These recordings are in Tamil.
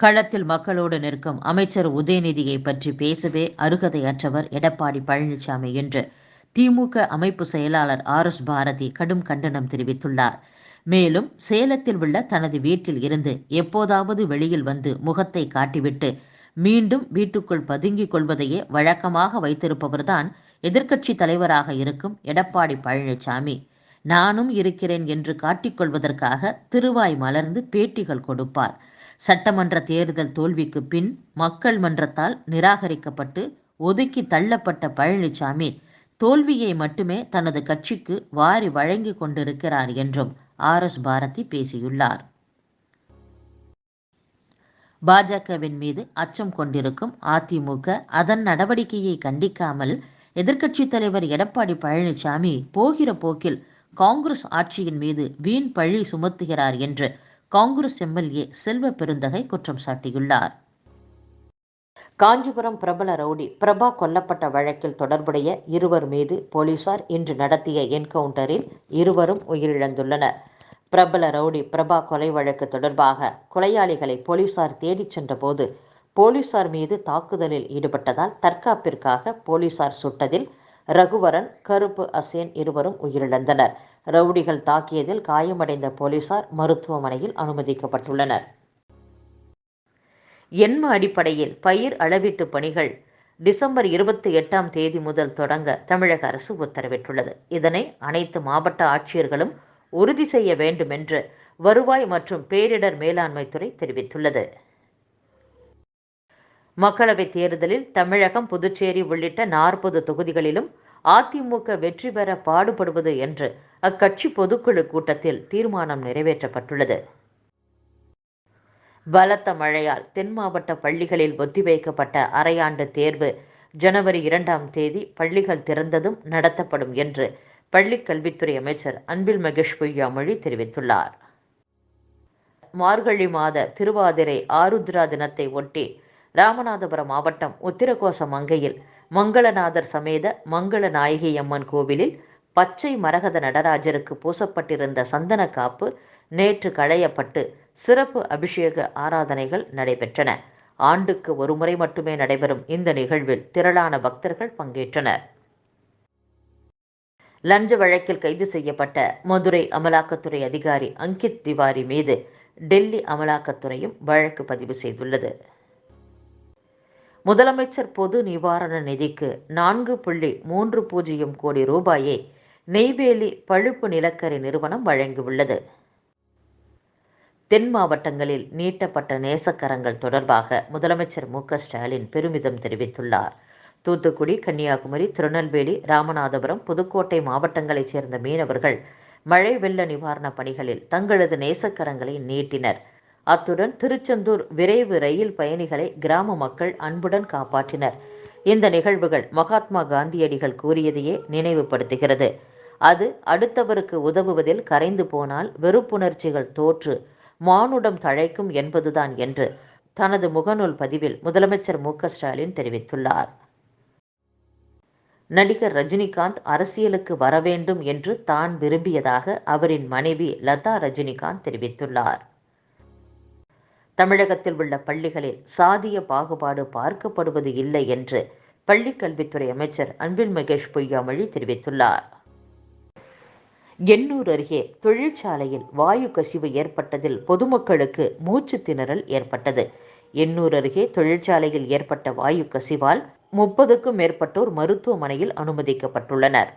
களத்தில் மக்களோடு நிற்கும் அமைச்சர் உதயநிதியை பற்றி பேசவே அருகதையற்றவர் எடப்பாடி பழனிசாமி என்று திமுக அமைப்பு செயலாளர் ஆர் எஸ் பாரதி கடும் கண்டனம் தெரிவித்துள்ளார். மேலும் சேலத்தில் உள்ள தனது வீட்டில் இருந்து எப்போதாவது வெளியில் வந்து முகத்தை காட்டிவிட்டு மீண்டும் வீட்டுக்குள் பதுங்கிக் கொள்வதையே வழக்கமாக வைத்திருப்பவர்தான் எதிர்க்கட்சி தலைவராக இருக்கும் எடப்பாடி பழனிசாமி. நானும் இருக்கிறேன் என்று காட்டிக்கொள்வதற்காக திருவாய் மலர்ந்து பேட்டிகள் கொடுப்பார். சட்டமன்ற தேர்தல் தோல்விக்கு பின் மக்கள் மன்றத்தால் நிராகரிக்கப்பட்டு ஒதுக்கி தள்ளப்பட்ட பழனிசாமி தோல்வியை மட்டுமே தனது கட்சிக்கு வாரி வழங்கி கொண்டிருக்கிறார் என்றும் ஆர். எஸ். பாரதி பேசியுள்ளார். பாஜகவின் மீது அச்சம் கொண்டிருக்கும் அதிமுக அதன் நடவடிக்கையை கண்டிக்காமல் எதிர்க்கட்சித் தலைவர் எடப்பாடி பழனிசாமி போகிற போக்கில் காங்கிரஸ் ஆட்சியின் மீது வீண் பழி சுமத்துகிறார் என்று காங்கிரஸ் எம்எல்ஏ செல்வ பெருந்தகை குற்றம் சாட்டியுள்ளார். காஞ்சிபுரம் பிரபல ரவுடி பிரபா கொல்லப்பட்ட வழக்கில் தொடர்புடைய இருவர் மீது போலீசார் இன்று நடத்திய என்கவுண்டரில் இருவரும் உயிரிழந்துள்ளனர். பிரபல ரவுடி பிரபா கொலை வழக்கு தொடர்பாக கொலையாளிகளை போலீசார் தேடிச் சென்றபோது போலீசார் மீது தாக்குதலில் ஈடுபட்டதால் தற்காப்பிற்காக போலீசார் சுட்டதில் ரகுவரன் கருப்பு அசேன் இருவரும் உயிரிழந்தனர். ரவுடிகள் தாக்கியதில் காயமடைந்த போலீசார் மருத்துவமனையில் அனுமதிக்கப்பட்டுள்ளனர். எண்ம அடிப்படையில் பயிர் அளவீட்டு பணிகள் டிசம்பர் இருபத்தி எட்டாம் தேதி முதல் தொடங்க தமிழக அரசு உத்தரவிட்டுள்ளது. இதனை அனைத்து மாவட்ட ஆட்சியர்களும் உறுதி செய்ய வேண்டும் என்று வருவாய் மற்றும் பேரிடர் மேலாண்மை துறை தெரிவித்துள்ளது. மக்களவைத் தேர்தலில் தமிழகம் புதுச்சேரி உள்ளிட்ட நாற்பது தொகுதிகளிலும் அதிமுக வெற்றி பெற பாடுபடுவது என்று அக்கட்சி பொதுக்குழு கூட்டத்தில் தீர்மானம் நிறைவேற்றப்பட்டுள்ளது. பலத்த மழையால் தென் மாவட்ட பள்ளிகளில் ஒத்திவைக்கப்பட்ட அரையாண்டு தேர்வு ஜனவரி இரண்டாம் தேதி பள்ளிகள் திறந்ததும் நடத்தப்படும் என்று பள்ளிக் கல்வித்துறை அமைச்சர் அன்பில் மகேஷ் பொய்யாமொழி தெரிவித்துள்ளார். மார்கழி மாத திருவாதிரை ஆருத்ரா தினத்தை ஒட்டி ராமநாதபுரம் மாவட்டம் உத்திரகோசம் அங்கையில் மங்களநாதர் சமேத மங்கள நாயகி அம்மன் கோவிலில் பச்சை மரகத நடராஜருக்கு பூசப்பட்டிருந்த சந்தன காப்பு நேற்று களையப்பட்டு சிறப்பு அபிஷேக ஆராதனைகள் நடைபெற்றன. ஆண்டுக்கு ஒருமுறை மட்டுமே நடைபெறும் இந்த நிகழ்வில் திரளான பக்தர்கள் பங்கேற்றனர். லஞ்ச வழக்கில் கைது செய்யப்பட்ட மதுரை அமலாக்கத்துறை அதிகாரி அங்கித் திவாரி மீது டெல்லி அமலாக்கத்துறையும் வழக்கு பதிவு செய்துள்ளது. முதலமைச்சர் பொது நிவாரண நிதிக்கு நான்கு புள்ளி மூன்று பூஜ்ஜியம் கோடி ரூபாயை நெய்வேலி பழுப்பு நிலக்கரி நிறுவனம் வழங்கியுள்ளது. தென் மாவட்டங்களில் நீட்டப்பட்ட நேசக்கரங்கள் தொடர்பாக முதலமைச்சர் மு ஸ்டாலின் பெருமிதம் தெரிவித்துள்ளார். தூத்துக்குடி கன்னியாகுமரி திருநெல்வேலி ராமநாதபுரம் புதுக்கோட்டை மாவட்டங்களைச் சேர்ந்த மீனவர்கள் மழை வெள்ள நிவாரணப் பணிகளில் தங்களது நேசக்கரங்களை நீட்டினர். அத்துடன் திருச்செந்தூர் விரைவு ரயில் பயணிகளை கிராம மக்கள் அன்புடன் காப்பாற்றினர். இந்த நிகழ்வுகள் மகாத்மா காந்தியடிகள் கூறியதையே நினைவுபடுத்துகிறது. அது அடுத்தவருக்கு உதவுவதில் கரைந்து போனால் வெறுப்புணர்ச்சிகள் தோற்று மானுடம் தழைக்கும் என்பதுதான் என்று தனது முகநூல் பதிவில் முதலமைச்சர் மு. ஸ்டாலின் தெரிவித்துள்ளார். நடிகர் ரஜினிகாந்த் அரசியலுக்கு வர வேண்டும் என்று தான் விரும்பியதாக அவரின் மனைவி லதா ரஜினிகாந்த் தெரிவித்துள்ளார். தமிழகத்தில் உள்ள பள்ளிகளில் சாதிய பாகுபாடு பார்க்கப்படுவது இல்லை என்று பள்ளிக்கல்வித்துறை அமைச்சர் அன்பில் மகேஷ் பொய்யாமொழி தெரிவித்துள்ளார். எண்ணூர் அருகே தொழிற்சாலையில் வாயு கசிவு ஏற்பட்டதில் பொதுமக்களுக்கு மூச்சு திணறல் ஏற்பட்டது. எண்ணூர் அருகே தொழிற்சாலையில் ஏற்பட்ட வாயு கசிவால் முப்பதுக்கும் மேற்பட்டோர் மருத்துவமனையில் அனுமதிக்கப்பட்டுள்ளனர்.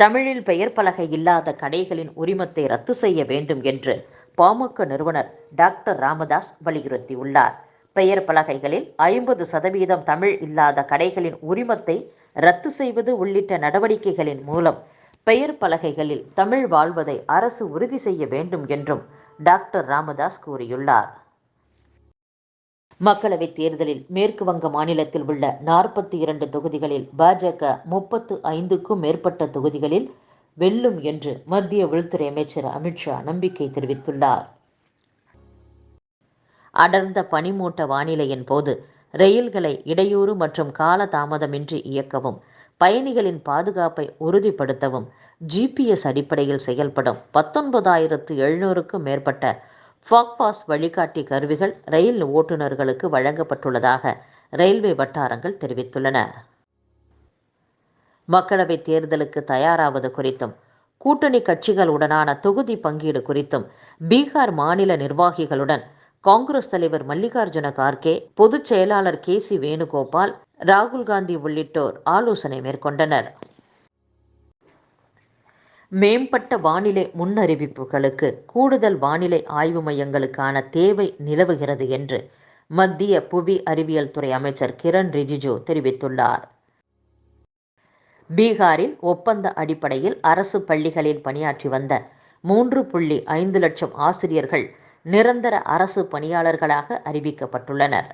தமிழில் பெயர் பலகை இல்லாத கடைகளின் உரிமத்தை ரத்து செய்ய வேண்டும் என்று பாமக நிறுவனர் டாக்டர் ராமதாஸ் வலியுறுத்தியுள்ளார். பெயர் பலகைகளில் ஐம்பது சதவீதம் தமிழ் இல்லாத கடைகளின் உரிமத்தை ரத்து செய்வது உள்ளிட்ட நடவடிக்கைகளின் மூலம் பெயர் பலகைகளில் தமிழ் வாழ்வதை அரசு உறுதி செய்ய வேண்டும் என்றும் டாக்டர் ராமதாஸ் கூறியுள்ளார். மக்களவைத் தேர்தலில் மேற்கு வங்க மாநிலத்தில் உள்ள நாற்பத்தி இரண்டு தொகுதிகளில் பாஜக முப்பத்து ஐந்துக்கும் மேற்பட்ட தொகுதிகளில் வெல்லும் என்று மத்திய உள்துறை அமைச்சர் அமித்ஷா நம்பிக்கை தெரிவித்துள்ளார். அடர்ந்த பனிமூட்ட வானிலையின் போது ரயில்களை இடையூறு மற்றும் கால தாமதமின்றி இயக்கவும் பயணிகளின் பாதுகாப்பை உறுதிப்படுத்தவும் ஜிபிஎஸ் அடிப்படையில் செயல்படும் பத்தொன்பதாயிரத்து எழுநூறுக்கும் மேற்பட்ட ஃபாக்பாஸ் வழிகாட்டி கருவிகள் ரயில் ஓட்டுநர்களுக்கு வழங்கப்பட்டுள்ளதாக ரயில்வே வட்டாரங்கள் தெரிவித்துள்ளன. மக்களவைத் தேர்தலுக்கு தயாராவது குறித்தும் கூட்டணி கட்சிகளுடனான தொகுதி பங்கீடு குறித்தும் பீகார் மாநில நிர்வாகிகளுடன் காங்கிரஸ் தலைவர் மல்லிகார்ஜுன கார்கே பொதுச் செயலாளர் கே சி வேணுகோபால் ராகுல் காந்தி உள்ளிட்டோர் ஆலோசனை மேற்கொண்டனர். மேம்பட்ட வானிலை முன்னறிவிப்புகளுக்கு கூடுதல் வானிலை ஆய்வு மையங்களுக்கான தேவை நிலவுகிறது என்று மத்திய புவி அறிவியல் துறை அமைச்சர் கிரண் ரிஜிஜு தெரிவித்துள்ளார். பீகாரில் ஒப்பந்த அடிப்படையில் அரசு பள்ளிகளில் பணியாற்றி வந்த மூன்று புள்ளி ஐந்து லட்சம் ஆசிரியர்கள் நிரந்தர அரசு பணியாளர்களாக அறிவிக்கப்பட்டுள்ளனர்.